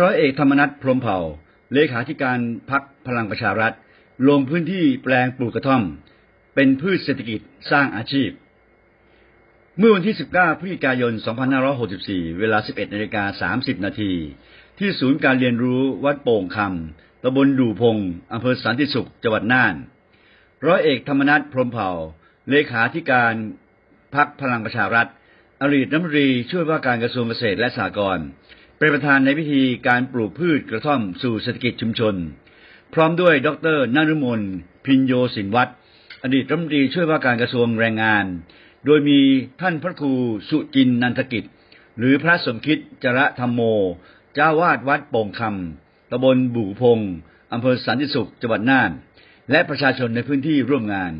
ร้อยเอกธรรมนัฐพรหมเผ่า เลขาธิการพักพลังประชารัฐ ลงพื้นที่แปลงปลูกกระท่อม เป็นพืชเศรษฐกิจสร้างอาชีพ เมื่อวันที่ 19 พฤศจิกายน 2564 เวลา 11นาฬิกา30 นาที ที่ศูนย์การเรียนรู้วัดโป่งคำตำบลดูพงอำเภอสันติสุข จังหวัดน่าน ร้อยเอกธรรมนัฐพรหมเผ่า เลขาธิการพักพลังประชารัฐ อดีตรัฐมนตรีช่วยว่าการกระทรวงเกษตรและสหกรณ์ เป็นประธานในพิธีการปลูกพืชกระท่อมสู่เศรษฐกิจชุมชน พร้อมด้วยดรนฤมลพินโยสินวัตรอดีตรัฐมนตรีช่วยว่าการกระทรวงแรงงาน โดยมีท่านพระครูสุจินนันทกิจ หรือพระสมคิดจระธรรมโม เจ้าวาดวัดโป่งคำตำบลบุ่พงอำเภอสันติสุขจังหวัดน่าน และประชาชนในพื้นที่ร่วมงาน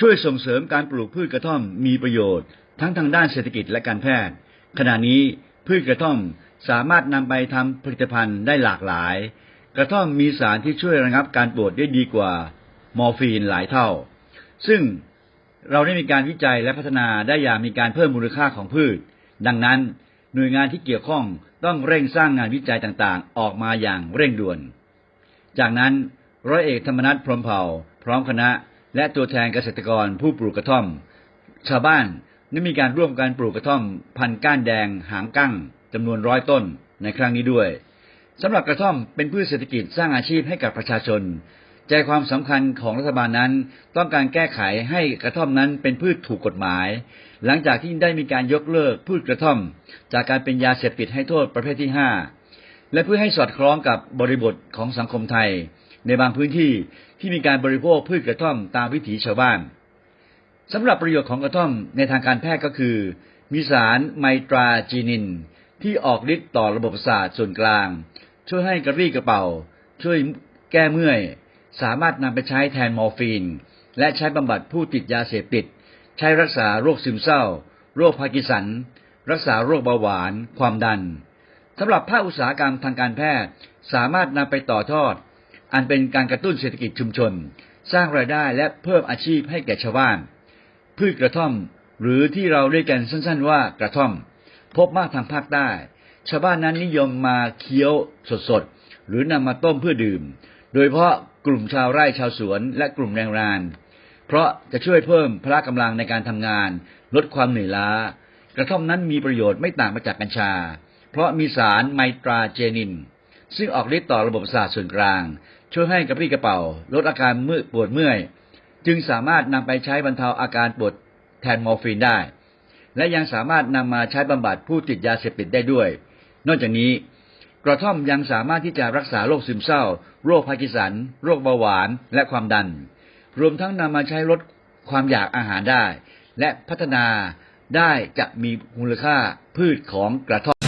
ช่วยส่งเสริมการปลูกพืชกระท่อมมีประโยชน์ ทั้งทางด้านเศรษฐกิจและการแพทย์ ขณะนี้พืชกระท่อม สามารถนำไปทำผลิตภัณฑ์ได้หลากหลาย กระท่อมมีสารที่ช่วยระงับการปวดได้ดีกว่ามอร์ฟีนหลายเท่า ซึ่งเราได้มีการวิจัยและพัฒนาได้อย่างมีการเพิ่มมูลค่าของพืช ดังนั้นหน่วยงานที่เกี่ยวข้องต้องเร่งสร้างงานวิจัยต่างๆ ออกมาอย่างเร่งด่วน จากนั้นร้อยเอกธรรมนัฐพรหมเผ่า พร้อมคณะ และตัวแทนเกษตรกรผู้ปลูกกระท่อม ชาวบ้านได้มีการร่วมกันปลูกกระท่อม พันธุ์ก้านแดงหางกั้ง จำนวนร้อยต้นในครั้งนี้ด้วยสำหรับกระท่อมเป็นพืชเศรษฐกิจสร้างอาชีพให้กับประชาชน ใจความสำคัญของรัฐบาลนั้น ต้องการแก้ไขให้กระท่อมนั้นเป็นพืชถูกกฎหมาย หลังจากที่ได้มีการยกเลิกพืชกระท่อม จากการเป็นยาเสพติดให้โทษประเภทที่ห้าและเพื่อให้สอดคล้องกับบริบทของสังคมไทย ในบางพื้นที่ที่มีการบริโภคพืชกระท่อมตามวิถีชาวบ้านสำหรับประโยชน์ของกระท่อมในทางการแพทย์ก็คือ มีสารไมตราจีนิน ที่ออกฤทธิ์ต่อระบบประสาทส่วนกลาง ช่วยให้กระรี้กระเป๋า ช่วยแก้เมื่อย สามารถนำไปใช้แทนมอร์ฟีน และใช้บำบัดผู้ติดยาเสพติด ใช้รักษาโรคซึมเศร้า โรคพาร์กินสัน รักษาโรคเบาหวาน ความดันสำหรับภาคอุตสาหกรรมทางการแพทย์ สามารถนำไปต่อทอด อันเป็นการกระตุ้นเศรษฐกิจชุมชน สร้างรายได้และเพิ่มอาชีพให้แก่ชาวบ้าน พืชกระท่อม หรือที่เราเรียกกันสั้น ๆ ว่ากระท่อม พบมากทางภาคใต้ ชาวบ้านนั้นนิยมมาเคี้ยวสดๆ หรือนำมาต้มเพื่อดื่ม โดยเฉพาะกลุ่มชาวไร่ชาวสวนและกลุ่มแรงงาน เพราะจะช่วยเพิ่มพละกำลังในการทำงาน ลดความเหนื่อยล้า กระท่อมนั้นมีประโยชน์ไม่ต่างไปจากกัญชา เพราะมีสารไมตราเจนิน ซึ่งออกฤทธิ์ต่อระบบประสาทส่วนกลาง ช่วยให้กระปรี้กระเป๋า ลดอาการมื่อปวดเมื่อย จึงสามารถนำไปใช้บรรเทาอาการปวดแทนมอร์ฟีนได้ และยังสามารถนำมาใช้บำบัดผู้ติดยาเสพติดได้ด้วย นอกจากนี้ กระท่อมยังสามารถที่จะรักษาโรคซึมเศร้า โรคพาร์กินสัน โรคเบาหวาน และความดัน รวมทั้งนำมาใช้ลดความอยากอาหารได้ และพัฒนาได้จะมีมูลค่าพืชของกระท่อม